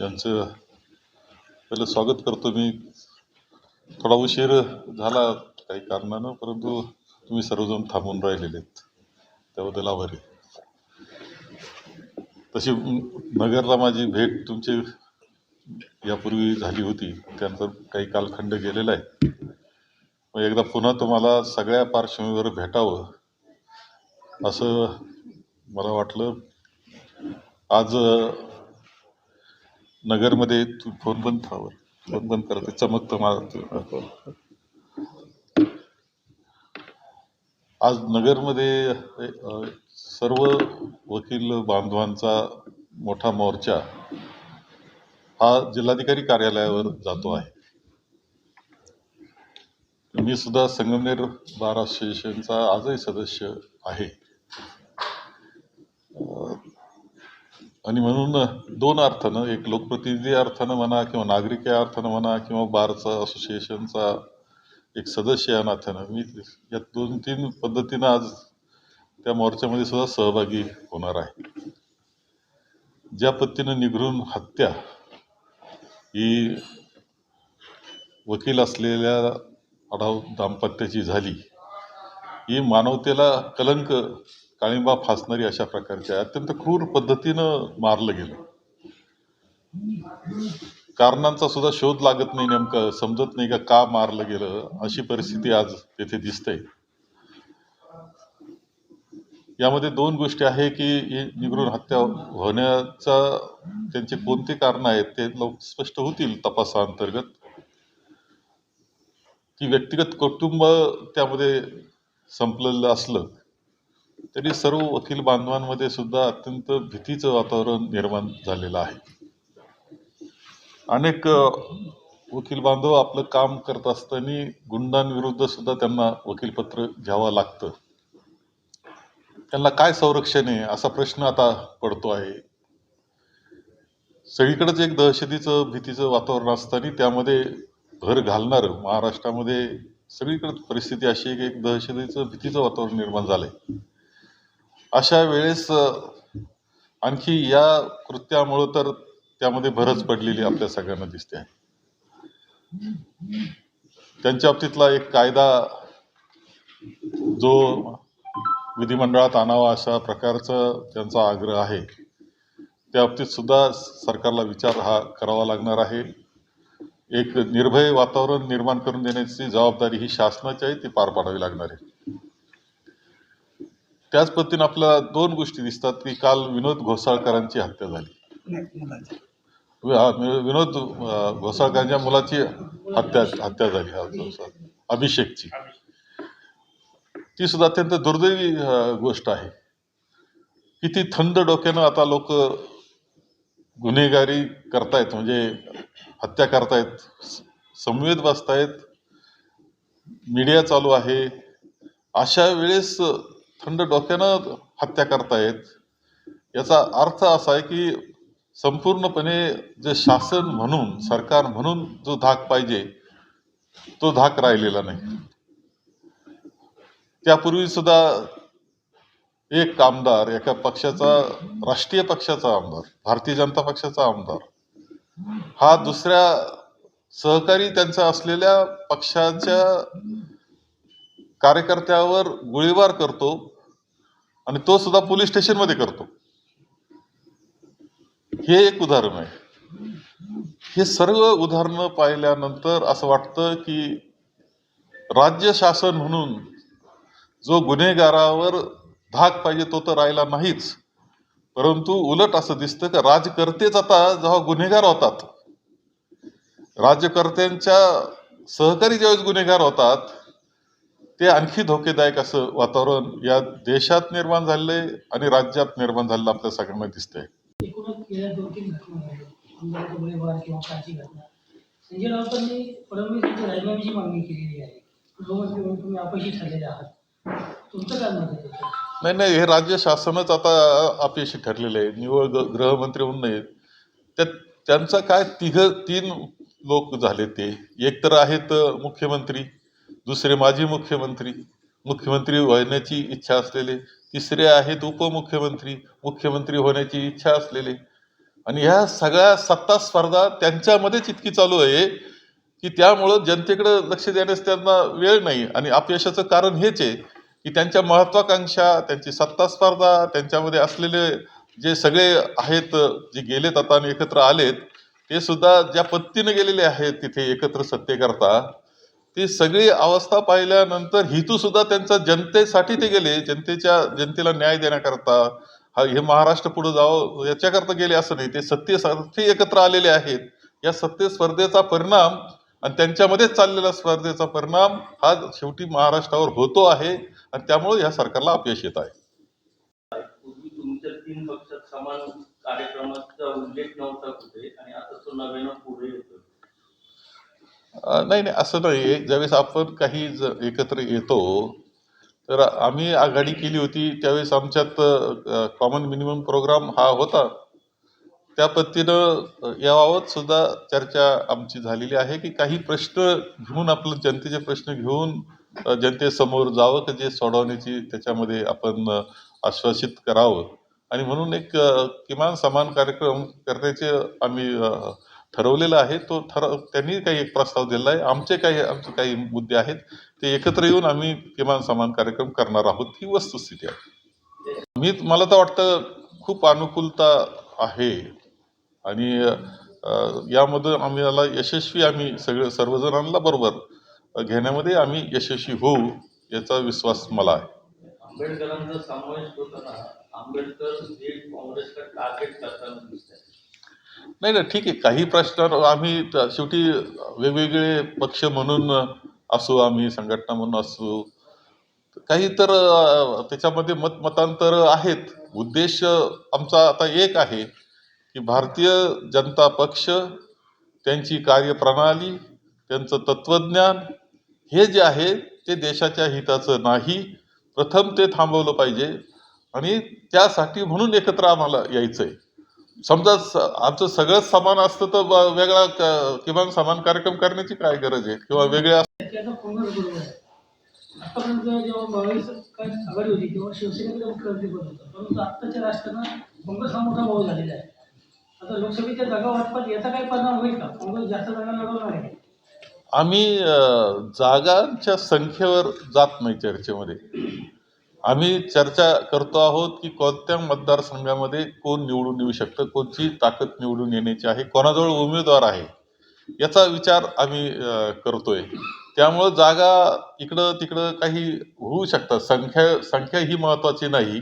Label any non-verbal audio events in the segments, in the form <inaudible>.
यांचं पहिलं स्वागत करतो मी. थोडा उशीर झाला काही कारणानं परंतु तुम्ही सर्वजण थांबून राहिलेले आहेत. त्याबद्दल आभारी तशी नगरला माझी भेट तुमची यापूर्वी झाली होती. त्यानंतर काही कालखंड गेलेला आहे. मग एकदा पुन्हा तुम्हाला सगळ्या पार्श्वभूमीवर भेटावं असं मला वाटलं. आज नगरमध्ये तू फोन बंद ठेवा फोन बंद करते चमकतं मला. आज नगरमध्ये सर्व वकील बांधवांचा मोठा मोर्चा हा जिल्हाधिकारी कार्यालयावर जातो आहे. मी सुद्धा संगमनेर बार असोसिएशनचा आजही सदस्य आहे. आणि म्हणून दोन अर्थानं एक लोकप्रतिनिधी अर्थानं म्हणा किंवा नागरिक या अर्थानं म्हणा किंवा बारचा असोसिएशनचा एक सदस्य या नात्यानं. मी या दोन तीन पद्धतीनं आज त्या मोर्चामध्ये सुद्धा सहभागी होणार आहे. ज्या पद्धतीनं निघरून हत्या ही वकील असलेल्या आढाव दाम्पत्याची झाली ही मानवतेला कलंक काळिंबा फासणारी अशा प्रकारच्या अत्यंत क्रूर पद्धतीनं मारलं गेलं. कारणांचा सुद्धा शोध लागत नाही नेमकं समजत नाही का का मारलं गेलं अशी परिस्थिती आज तेथे दिसते. यामध्ये दोन गोष्टी आहे की निगरून हत्या होण्याचा त्यांचे कोणते कारण आहेत ते लव स्पष्ट होतील तपासाअंतर्गत. की व्यक्तिगत कुटुंब त्यामध्ये संपलेलं असलं तरी सर्व वकील बांधवांमध्ये सुद्धा अत्यंत भीतीचं वातावरण निर्माण झालेलं आहे. अनेक वकील बांधव आपलं काम करत असताना गुंडांविरुद्ध सुद्धा त्यांना वकीलपत्र घ्यावं लागतं. त्यांना काय संरक्षण आहे असा प्रश्न आता पडतो आहे. सगळीकडेच एक दहशतीचं भीतीचं वातावरण असताना त्यामध्ये भर घालणारं महाराष्ट्रामध्ये सगळीकडे परिस्थिती अशी आहे की एक दहशतीचं भीतीचं वातावरण निर्माण झालंय. अशा वेळेस आणखी या कृत्यामुळं तर त्यामध्ये भरच पडलेली आपल्या सगळ्यांना दिसते आहे. त्यांच्या बाबतीतला एक कायदा जो विधिमंडळात आणावा अशा प्रकारचा त्यांचा आग्रह आहे त्या बाबतीत सुद्धा सरकारला विचार हा करावा लागणार आहे. एक निर्भय वातावरण निर्माण करून देण्याची जबाबदारी ही शासनाची आहे ती पार पाडावी लागणार आहे. त्याच पद्धतीने आपल्याला दोन गोष्टी दिसतात की काल विनोद घोसाळकरांची हत्या झाली. विनोद घोसाळकरांच्या मुलाची हत्या हत्या झाली अभिषेकची. ती सुद्धा अत्यंत दुर्दैवी गोष्ट आहे. किती थंड डोक्यानं आता लोक गुन्हेगारी करतायत म्हणजे हत्या करतायत स- समवेत बसतायत मीडिया चालू आहे. अशा वेळेस थंड डोक्यानं हत्या करतायत. याचा अर्थ असा आहे की संपूर्णपणे जे शासन म्हणून सरकार म्हणून जो धाक पाहिजे तो धाक राहिलेला नाही. त्यापूर्वी सुद्धा एक आमदार एका पक्षाचा राष्ट्रीय पक्षाचा आमदार भारतीय जनता पक्षाचा आमदार हा दुसऱ्या सहकारी त्यांचा असलेल्या पक्षाच्या कार्यकर्त्यावर गोळीबार करतो आणि तो सुद्धा पोलीस स्टेशनमध्ये करतो. हे एक उदाहरण आहे. हे सर्व उदाहरणं पाहिल्यानंतर असं वाटतं की राज्य शासन म्हणून जो गुन्हेगारावर धाक पाहिजे तो तर राहिला नाहीच. परंतु उलट असं दिसतं की राजकर्तेच आता जेव्हा गुन्हेगार होतात राज्यकर्त्यांच्या सहकारी ज्यावेळेस गुन्हेगार होतात ते आणखी धोकेदायक असं वातावरण या देशात निर्माण झालंय आणि राज्यात निर्माण झालेलं आपल्या सगळ्यांना दिसतंय. संजय राऊतांनी फडणवीस यांची राजीनाम्याची मागणी केलेली आहे. गृहमंत्री म्हणून तुम्ही अपयशी ठरलेले आहात. तुमचं काय मत? नाही नाही हे राज्य शासनच आता अपयशी ठरलेलं आहे. निवळ गृहमंत्री होऊन नाही त्यात त्यांचा काय तिघ तीन लोक झाले ते. एक तर आहेत मुख्यमंत्री. दुसरे माजी मुख्यमंत्री मुख्यमंत्री होण्याची इच्छा असलेले तिसरे आहेत उपमुख्यमंत्री मुख्यमंत्री होण्याची इच्छा असलेले. आणि ह्या सगळ्या सत्ता स्पर्धा त्यांच्यामध्येच इतकी चालू आहे की त्यामुळं जनतेकडे लक्ष देण्यास त्यांना वेळ नाही. आणि अपयशाचं कारण हेच आहे की त्यांच्या महत्वाकांक्षा त्यांची सत्ता स्पर्धा त्यांच्यामध्ये असलेले जे सगळे आहेत जे गेलेत आता आणि एकत्र आलेत ते सुद्धा ज्या पद्धतीने गेलेले आहेत तिथे एकत्र सत्तेकरता ती सगळी अवस्था पाहिल्यानंतर हेतू सुद्धा त्यांचा जनतेसाठी ते गेले. जनतेच्या जनतेला न्याय देण्याकरता. हा हे महाराष्ट्र पुढे जावं याच्याकरता गेले असं नाही. ते सत्तेसाठी एकत्र आलेले आहेत. या सत्ते स्पर्धेचा परिणाम आणि त्यांच्यामध्येच चाललेला स्पर्धेचा परिणाम हा शेवटी महाराष्ट्रावर होतो आहे आणि त्यामुळे या सरकारला अपयश येत आहे. तीन पक्षात समान कार्यक्रमाचा उल्लेख नव्हता कुठे? आणि आता तो नव्यानं पुढे येतो नाही नाही असं नाही. ज्यावेळेस आपण काही ज एकत्र येतो तर आम्ही आघाडी केली होती त्यावेळेस आमच्यात कॉमन मिनिमम प्रोग्राम हा होता. त्या पद्धतीनं याबाबत सुद्धा चर्चा आमची झालेली आहे की काही प्रश्न घेऊन आपलं जनतेचे प्रश्न घेऊन जनतेसमोर जावं की जे सोडवण्याची त्याच्यामध्ये आपण आश्वासित करावं. आणि म्हणून एक किमान समान कार्यक्रम करण्याचे आम्ही ठरवलेला आहे तो ठराव त्यांनी काही एक प्रस्ताव दिलेला आहे. आमचे काही आमचे काही मुद्दे आहेत ते एकत्र येऊन आम्ही किमान समान कार्यक्रम करणार आहोत ही वस्तुस्थिती आहे. मी मला तर वाटतं खूप अनुकूलता आहे आणि यामध्ये यामधून आम्ही याला यशस्वी आम्ही सगळे सर्वजणांना बरोबर घेण्यामध्ये आम्ही यशस्वी होऊ याचा विश्वास मला आहे. आंबेडकरांचा समावेश होताना आंबेडकर हे काँग्रेसला टार्गेट करताना दिसतात. आहे नाही नाही ठीक आहे. काही प्रश्नावर आम्ही त- शेवटी वेगवेगळे पक्ष म्हणून असू आम्ही संघटना म्हणून असू. काही तर अ, त्याच्यामध्ये मत मतांतर आहेत. उद्देश आमचा आता एक आहे की भारतीय जनता पक्ष त्यांची कार्यप्रणाली त्यांचं तत्त्वज्ञान हे जे आहे ते देशाच्या हिताचं नाही. प्रथम ते थांबवलं पाहिजे. आणि त्यासाठी म्हणून एकत्र आम्हाला यायचं आहे समजा स- आमचं सगळंच समान असतं तर ब- वेगळा क- किमान समान कार्यक्रम करण्याची काय गरज आहे? किंवा वेगळ्या ते आता काँग्रेस बरोबर आहे. आतापर्यंत जेव्हा महाविकास काय आघाडी होती तेव्हा शिवसेनेकडे मुख्यमंत्रीपद होतं. परंतु आत्ताच्या राजकारणात काँग्रेस हा मोठा भाऊ झालेला आहे. आता लोकसभेच्या जागा वाटपात याचा काय परिणाम होईल का? काँग्रेस जास्त जागा लढवणार आहे. आम्ही अ, जागांच्या संख्येवर जात नाही चर्चेमध्ये. आम्ही चर्चा करतो आहोत की कोणत्या मतदारसंघामध्ये कोण निवडून येऊ शकतं कोणची ताकद निवडून येण्याची आहे कोणाजवळ उमेदवार आहे याचा विचार आम्ही करतोय. त्यामुळं जागा इकडं तिकडं काही होऊ शकतात. संख्या संख्या ही महत्त्वाची नाही.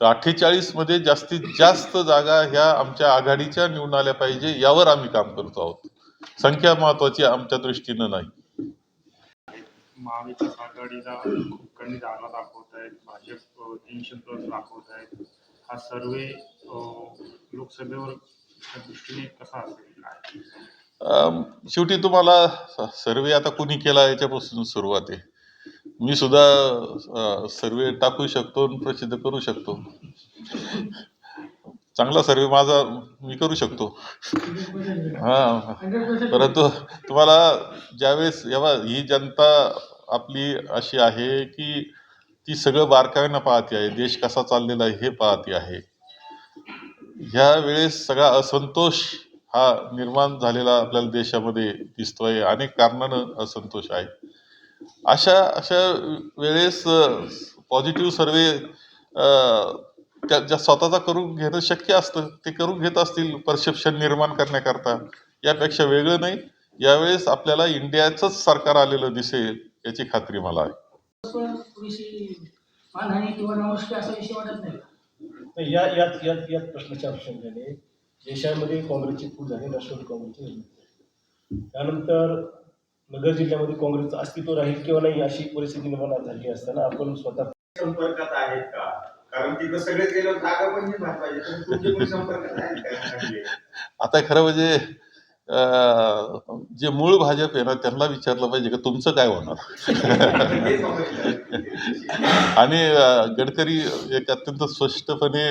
तर अठ्ठेचाळीसमध्ये जास्तीत जास्त जागा ह्या आमच्या आघाडीच्या निवडून आल्या पाहिजे यावर आम्ही काम करतो आहोत. संख्या महत्त्वाची आमच्या दृष्टीनं नाही. महाविकास आघाडीला खूप कमी जागा दाखवत आहेत भाजप तीनशे प्लस दाखवत आहेत. हा सर्वे लोकसभेवर त्या दृष्टीने कसा असेल काय? शेवटी तुम्हाला सर्वे आता कुणी केला याच्यापासून सुरुवात आहे. मी सुद्धा सर्वे टाकू शकतो आणि प्रसिद्ध करू शकतो. चांगला सर्वे माझा मी करू शकतो. हां परंतु तुम्हाला ज्यावेळेस जेव्हा ही जनता आपली अशी आहे की ती सगळं बारकाव्यानं पाहते आहे देश कसा चाललेला आहे हे पाहते आहे. ह्या वेळेस सगळा असंतोष हा निर्माण झालेला आपल्याला देशामध्ये दिसतोय अनेक कारणानं असंतोष आहे. अशा अशा वेळेस पॉझिटिव्ह सर्वे त्या ज्या स्वतःचा करून घेणं शक्य असतं ते करून घेत असतील परसेप्शन निर्माण करण्याकरता. यापेक्षा वेगळं नाही. यावेळेस आपल्याला इंडियाचंच सरकार आलेलं दिसेल याची खात्री मला आहे. या याच याच याच प्रश्नाच्या अनुषंगाने देशामध्ये काँग्रेसची फूट झाली राष्ट्रवादी काँग्रेसची. त्यानंतर नगर जिल्ह्यामध्ये काँग्रेसचं अस्तित्व राहील किंवा नाही अशी परिस्थिती निर्माण झाली असताना आपण स्वतः संपर्कात आहेत का? कारण तिथं जागा पण नाही पाहिजे चांगले? आता खरं म्हणजे जे मूळ भाजप आहे ना त्यांना विचारलं पाहिजे का तुमचं काय होणार. आणि गडकरी एक अत्यंत स्पष्टपणे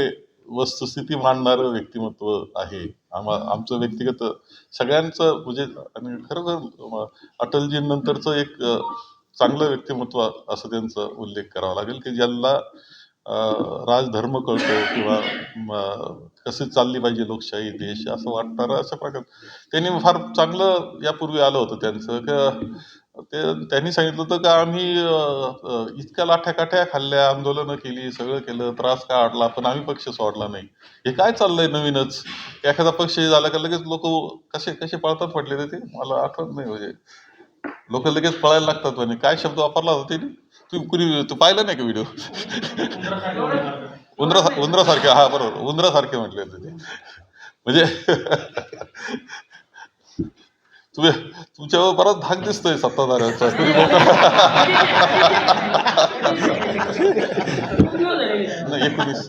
वस्तुस्थिती मांडणारं व्यक्तिमत्व आहे आम्हा आमचं व्यक्तिगत सगळ्यांचं म्हणजे आणि खरोखर अटलजींनंतरचं एक अं, चांगलं व्यक्तिमत्व असं त्यांचा उल्लेख करावा लागेल की ज्यांना राजधर्म कळतो किंवा कशी चालली पाहिजे लोकशाही देश असं वाटणारं अशा प्रकार त्यांनी फार चांगलं यापूर्वी आलं होतं त्यांचं. ते त्यांनी सांगितलं होतं का आम्ही इतक्या लाठ्या काठ्या खाल्ल्या आंदोलनं केली सगळं केलं त्रास काढला पण आम्ही पक्ष सोडला नाही. हे काय चाललंय नवीनच? एखादा पक्ष झाला का लगेच लोक कसे कसे पळतात म्हटले ते? मला आठवत नाही म्हणजे. लोक लगेच पळायला लागतात म्हणजे काय शब्द वापरला होता त्यांनी? कुणी तू पाहिलं नाही का व्हिडिओ उंदरा उंदरासारखे हा बरोबर. उंदरासारखे म्हटले होते ते. म्हणजे तुम्ही तुमच्यावर बराच धाक दिसतोय सत्ताधाऱ्यांचा. तुम्ही एकोणीस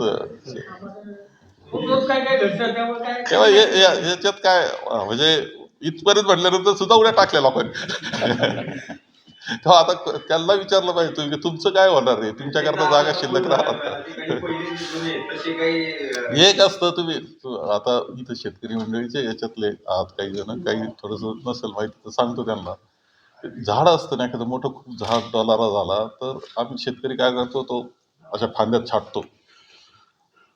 तेव्हा या- याच्यात काय म्हणजे इथपर्यंत म्हटल्यानंतर सुद्धा उड्या टाकल्या लोकांनी. तेव्हा आता त्यांना विचारलं पाहिजे तुम्ही की तुमचं काय होणार आहे? तुमच्याकरता जागा शिल्लक अं, <laughs> एक असतं तुम्ही आता इथं शेतकरी मंडळीचे याच्यातले आहात काही जण काही थोडंसं नसेल माहिती तर सांगतो त्यांना. झाड असतं ना एखादं मोठं खूप झाड डॉलारा झाला तर आम्ही शेतकरी काय करतो तो अशा फांद्यात छाटतो.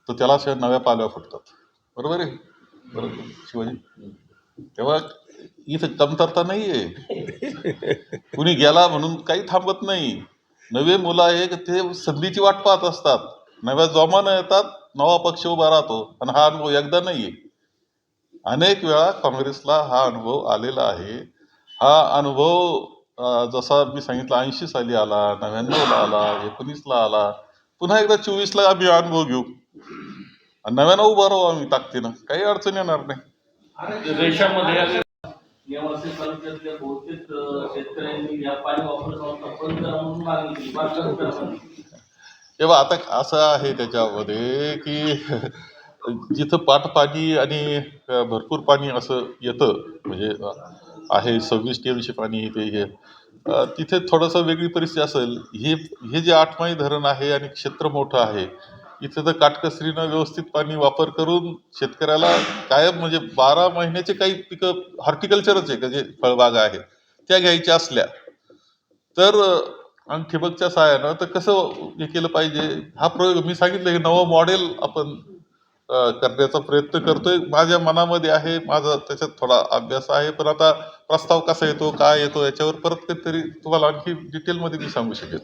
तर त्याला अशा नव्या पालव्या फुटतात. बरोबर आहे? बरोबर. शिवाजी? तेव्हा इथं कमतरता नाही आहे कुणी गेला म्हणून काही थांबत नाही. नवे मुलं आहे ते संधीची वाट पाहत असतात. नव्या जोमानं येतात नवा पक्ष उभा राहतो आणि हा अनुभव एकदा नाही आहे अनेक वेळा काँग्रेसला हा अनुभव आलेला आहे. हा अनुभव जसा मी सांगितलं ऐंशी साली आला नव्याण्णवला आला एकोणीसला आला. पुन्हा एकदा चोवीसला आम्ही अनुभव घेऊ. आणि नव्यानं उभा राहू आम्ही ताकदीनं. काही अडचण येणार नाही. देशामध्ये नेवासे तालुक्यातल्या बहुतेक शेतकऱ्यांनी या पाणी वापर संस्था बंद करा म्हणून मागणी केली मागच्या सरकारने. तेव्हा आता असं आहे त्याच्यामध्ये की जिथं पाट पाणी आणि भरपूर पाणी असं येतं म्हणजे आहे सव्वीस टी टीएमसी पाणी ते हे तिथे थोडंसं वेगळी परिस्थिती असेल हे हे जे आठमाई धरण आहे आणि क्षेत्र मोठं आहे इथं तर काटकसरीनं व्यवस्थित पाणी वापर करून शेतकऱ्याला कायम म्हणजे बारा महिन्याचे काही पिकं हॉर्टिकल्चरच आहे का जे फळबागा आहेत त्या घ्यायच्या असल्या. तर आणि ठिबकच्या सहाय्यानं तर कसं हे केलं पाहिजे? हा प्रयोग मी सांगितलं की नवं मॉडेल आपण करण्याचा प्रयत्न करतोय. माझ्या मनामध्ये आहे माझा त्याच्यात थोडा अभ्यास आहे पण आता प्रस्ताव कसा येतो काय येतो याच्यावर परत कधीतरी तुम्हाला आणखी डिटेलमध्ये मी सांगू शकेल